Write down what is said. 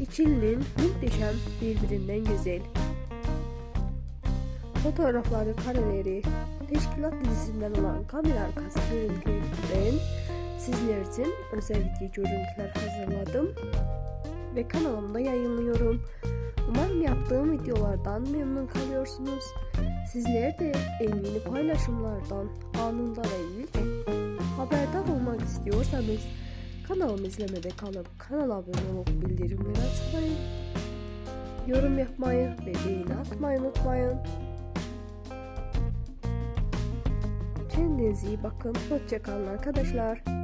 İkilinin muhteşem birbirinden güzel fotoğrafları, kareleri, teşkilat dizisinden olan kamera arkası görüntülerinden sizler için özel video görüntüler hazırladım ve kanalımda yayınlıyorum. Umarım yaptığım videolardan memnun kalıyorsunuz. Sizler de en yeni paylaşımlardan anında ve ilk haberdar olmak istiyorsanız kanalımı izlemede kalıp kanala abone olup bildirimleri açmayı, yorum yapmayı ve beğeni atmayı unutmayın. Kendinize iyi bakın. Hoşçakalın arkadaşlar.